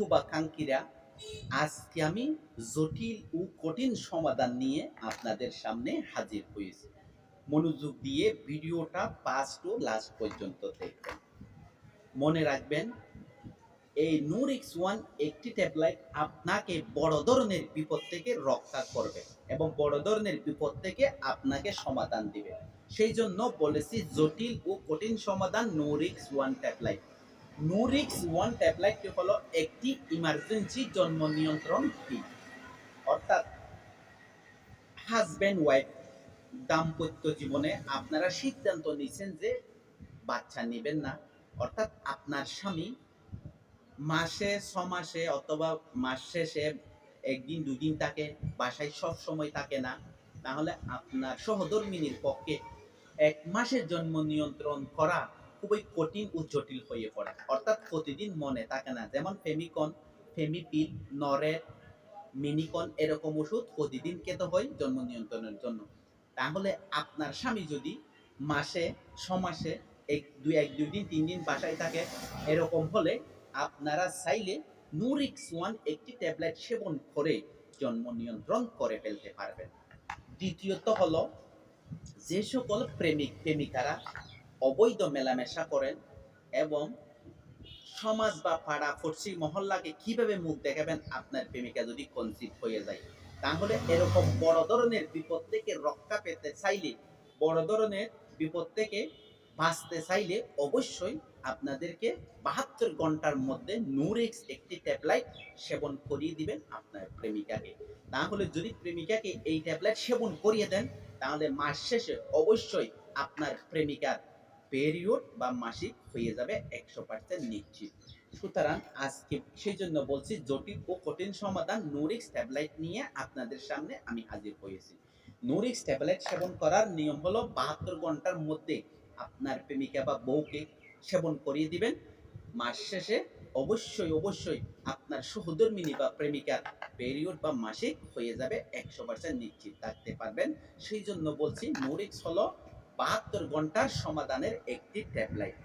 শুভাকাঙ্ক্ষীরা আজকে আমি জটিল ও কঠিন সমাধান নিয়ে আপনাদের সামনে হাজির হয়েছি। মনোযোগ দিয়ে ভিডিওটা ফার্স্ট টু লাস্ট পর্যন্ত দেখবেন। মনে রাখবেন, এই নুরিক্স ওয়ান একটি ট্যাবলেট আপনাকে বড় ধরনের বিপদ থেকে রক্ষা করবে এবং বড় ধরনের বিপদ থেকে আপনাকে সমাধান দিবে। সেই জন্য বলেছি জটিল ও কঠিন সমাধান Nurix one tablet Nurix one ট্যাবলেটটি হলো একটি ইমার্জেন্সি জন্ম নিয়ন্ত্রণ কিট অর্থাৎ হাজব্যান্ড ওয়াইফ দাম্পত্য জীবনে আপনারা সিদ্ধান্ত নিয়েছেন যে বাচ্চা নেবেন না। অর্থাৎ আপনার স্বামী মাসে ছ মাসে অথবা মাস শেষে একদিন, দুদিন থাকে বাসায় সব সময় থাকে না। তাহলে আপনার সহধর্মিনীর পক্ষে এক মাসের জন্ম নিয়ন্ত্রণ করা খুবই কঠিন ও জটিল হয়ে পড়ে। অর্থাৎ প্রতিদিন মনে থাকে না, যেমন ফেমিকন, ফেমিপিল নরেট মিনিকন এরকম ওষুধ প্রতিদিন খেতে হয় জন্ম নিয়ন্ত্রণের জন্য। তাহলে আপনার স্বামী যদি মাসে ছ মাসে এক, দুই এক, দুই দিন, তিন দিন বাসায় থাকে, এরকম হলে আপনারা চাইলে নুরিক্স ওয়ান একটি ট্যাবলেট সেবন করে জন্ম নিয়ন্ত্রণ করে ফেলতে পারবেন। দ্বিতীয়ত হলো যে সকল প্রেমিক, প্রেমিকারা অবৈধ মেলামেশা করেন এবং সমাজ বা পাড়া পড়শি মহল্লাকে কীভাবে মুখ দেখাবেন? আপনার প্রেমিকা যদি কনসিভ হয়ে যায়, তাহলে এরকম বড় ধরনের বিপদ থেকে রক্ষা পেতে চাইলে, বড় ধরনের বিপদ থেকে বাঁচতে চাইলে অবশ্যই আপনাদেরকে বাহাত্তর ঘণ্টার মধ্যে নুরেক্স একটি ট্যাবলেট সেবন করিয়ে দিবেন আপনার প্রেমিকাকে। তাহলে যদি প্রেমিকাকে এই ট্যাবলেট সেবন করিয়ে দেন, তাহলে মাস শেষে অবশ্যই আপনার প্রেমিকার পেরিয়ড বা মাসিক হয়ে যাবে একশো পার্সেন্ট নিশ্চিত। সুতরাং আজকে সেই জন্য বলছি জটিল ও কঠিন সমাধান নুরিক্স ট্যাবলেট নিয়ে আপনাদের সামনে আমি হাজির হয়েছি। নুরিক্স ট্যাবলেট সেবন করার নিয়ম হলো বাহাত্তর ঘণ্টার মধ্যে আপনার প্রেমিকা বা বউকে সেবন করিয়ে দিবেন। মাস শেষে অবশ্যই অবশ্যই আপনার সহধর্মিনী বা প্রেমিকার পেরিয়ড বা মাসিক হয়ে যাবে একশো পার্সেন্ট নিশ্চিত থাকতে পারবেন। সেই জন্য বলছি নুরিক্স হলো বাহাত্তর ঘণ্টার সমাধানের একটি ট্যাবলেট